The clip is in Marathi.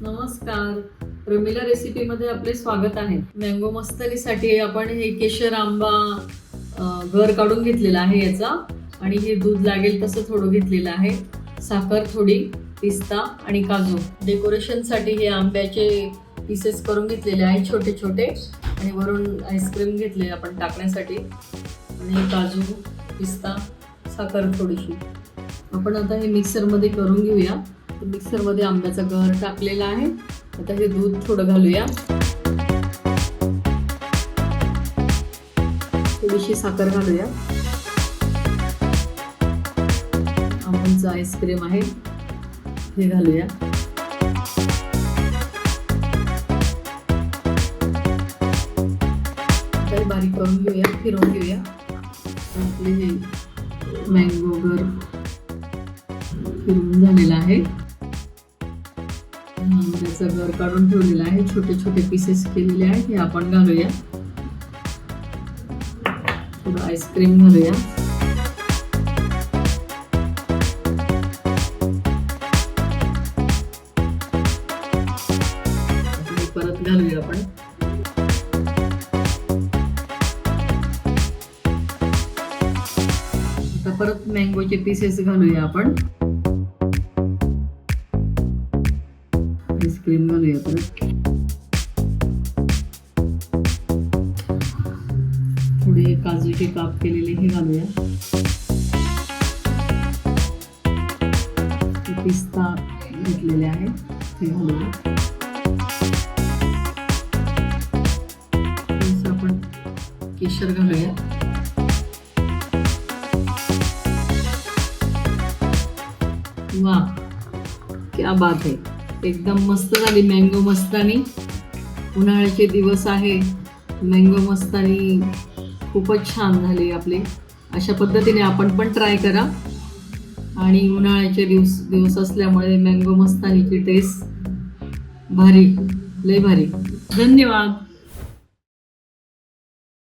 नमस्कार. प्रमिला रेसिपीमध्ये आपले स्वागत आहे. मँगो मस्तलीसाठी आपण हे केशर आंबा घर काढून घेतलेला आहे याचा. आणि हे दूध लागेल तसं थोडं घेतलेलं आहे. साखर थोडी पिस्ता आणि काजू. डेकोरेशनसाठी हे आंब्याचे पीसेस करून घेतलेले आहे छोटे छोटे. आणि वरून आईस्क्रीम घेतले आपण टाकण्यासाठी. आणि काजू पिस्ता साखर थोडीशी. आपण आता हे मिक्सरमध्ये करून घेऊया. मिक्सरमध्ये आंब्याचा गर टाकलेला आहे. आता हे दूध थोडं घालूया. थोडीशी साखर घालूया. आंब्याचं आईस्क्रीम आहे. हे घालूया. काही बारीक करून घेऊया फिरवून घेऊया. आपले हे मँगो गर फिरवून झालेला आहे. आंब्याचं घर काढून ठेवलेलं आहे. छोटे छोटे पीसेस केलेले आहेत हे आपण घालूया. थोडं आईस्क्रीम घालूया. परत घालूया आपण. आता परत मँगोचे पीसेस घालूया आपण. घालूया परत थोडे काजूचे काप केलेले हे घालूया हे। पिस्ता घेतलेले आहे ते घालूया केशर घालूया वा क्या बात आहे एकदम मस्त झाली मँगो मस्तानी. उन्हाळ्याचे दिवस आहे. मँगो मस्तानी खूपच छान झाली आपली. अशा पद्धतीने आपण पण ट्राय करा. आणि उन्हाळ्याचे दिवस दिवस असल्यामुळे मँगो मस्तानीची टेस्ट भारी लय भारी. धन्यवाद.